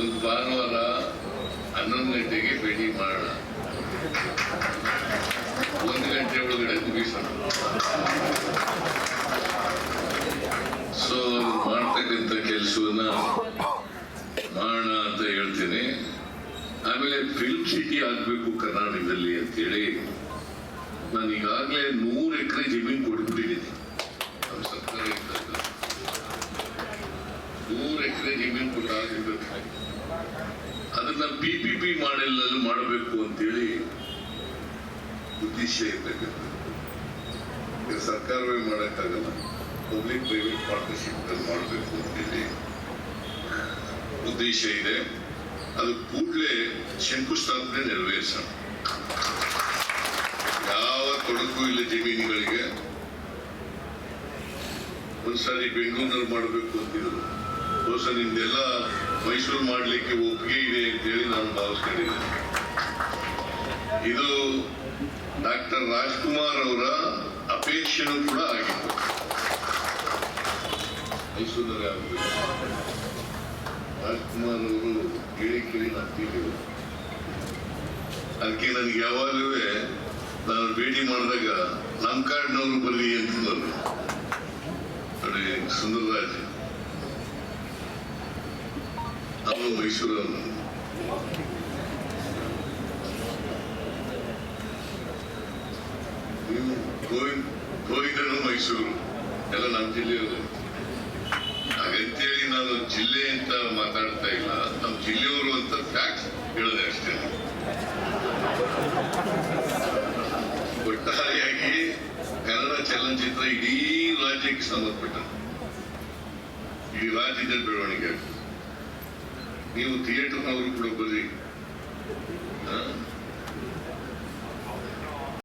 ಒಂದು ಭಾನುವಾರ ಹನ್ನೊಂದು ಗಂಟೆಗೆ ಭೇಟಿ ಮಾಡೋಣ. ಒಂದು ಗಂಟೆ ಒಳಗಡೆ ಮುಗಿಸೋಣ. ಸೊ ಮಾಡ್ತಕ್ಕಂಥ ಕೆಲಸವನ್ನ ಮಾಡೋಣ ಅಂತ ಹೇಳ್ತೀನಿ. ಆಮೇಲೆ ಫಿಲ್ಮ್ ಸಿಟಿ ಆಗ್ಬೇಕು ಕರ್ನಾಟಕದಲ್ಲಿ ಅಂತೇಳಿ ನಾನು ಈಗಾಗಲೇ ನೂರು ಎಕರೆ ಜಮೀನು ಕೊಟ್ಬಿಟ್ಟಿದ್ದೀನಿ. ನಮ್ಮ ಸರ್ಕಾರ ನೂರು ಎಕರೆ ಜಮೀನು ಕೊಟ್ಟಾಗಿರ್ಬೇಕು. ಅದನ್ನ ಪಿ ಪಿ ಪಿ ಮಾಡೆಲ್ ಮಾಡಬೇಕು ಅಂತೇಳಿ ಉದ್ದೇಶ ಇರ್ತಕ್ಕಂಥದ್ದು ಸರ್ಕಾರವೇ ಮಾಡೋಕ್ಕಾಗಲ್ಲ. ಪಬ್ಲಿಕ್ ಪ್ರೈವೇಟ್ ಪಾರ್ಟ್ನರ್ಶಿಪ್ ಮಾಡಬೇಕು ಅಂತೇಳಿ ಉದ್ದೇಶ ಇದೆ. ಅದು ಕೂಡಲೇ ಶಂಕುಸ್ಥಾಪನೆ ನೆರವೇರಿಸೋಣ. ಯಾವ ತೊಡಕು ಇಲ್ಲ ಜಮೀನುಗಳಿಗೆ. ಒಂದ್ಸಾರಿ ಬೆಂಗಳೂರಿನಲ್ಲಿ ಮಾಡಬೇಕು ಅಂತಿದ್ರು ಬಹುಶಃ ನಿಮ್ದೆಲ್ಲ ಮೈಸೂರು ಮಾಡಲಿಕ್ಕೆ ಒಪ್ಪಿಗೆ ಇದೆ ಅಂತೇಳಿ ನಾನು ಭಾವಿಸ್ಕೊಂಡಿದ್ದೇನೆ. ಇದು ಡಾಕ್ಟರ್ ರಾಜ್ಕುಮಾರ್ ಅವರ ಅಪೇಕ್ಷೆನೂ ಕೂಡ ಆಗಿತ್ತು. ಮೈಸೂರಿನಲ್ಲಿ ಆಗಬೇಕು. ರಾಜ್ಕುಮಾರ್ ಅವರು ಕೇಳಿ ಕೇಳಿ ನಾವು ಅದಕ್ಕೆ ನನಗೆ ಯಾವಾಗಲೂ ನಾನು ಭೇಟಿ ಮಾಡಿದಾಗ ನಮ್ಮ ಕಾರ್ಡ್ನವರು ಬರಲಿ ನೋಡಿ, ಸುಂದರರಾಜ್. ಅವರು ಮೈಸೂರನ್ನು ನೀವು ಮೈಸೂರು. ಎಲ್ಲ ನಮ್ಮ ಜಿಲ್ಲೆಯವರು ಹಾಗಂತೇಳಿ ನಾನು ಜಿಲ್ಲೆ ಅಂತ ಮಾತಾಡ್ತಾ ಇಲ್ಲ. ನಮ್ಮ ಜಿಲ್ಲೆಯವರು ಅಂತ ಫ್ಯಾಕ್ಟ್ ಹೇಳಿದೆ ಅಷ್ಟೇ. ಒಟ್ಟಾರೆಯಾಗಿ ಕನ್ನಡ ಚಲನಚಿತ್ರ ಇಡೀ ರಾಜ್ಯಕ್ಕೆ ಸಂಬಂಧಪಟ್ಟ ಇಡೀ ರಾಜ್ಯದ ಬೆಳವಣಿಗೆ ನೀವು ಥಿಯೇಟರ್ನವರು ಕೂಡ ಬನ್ನಿ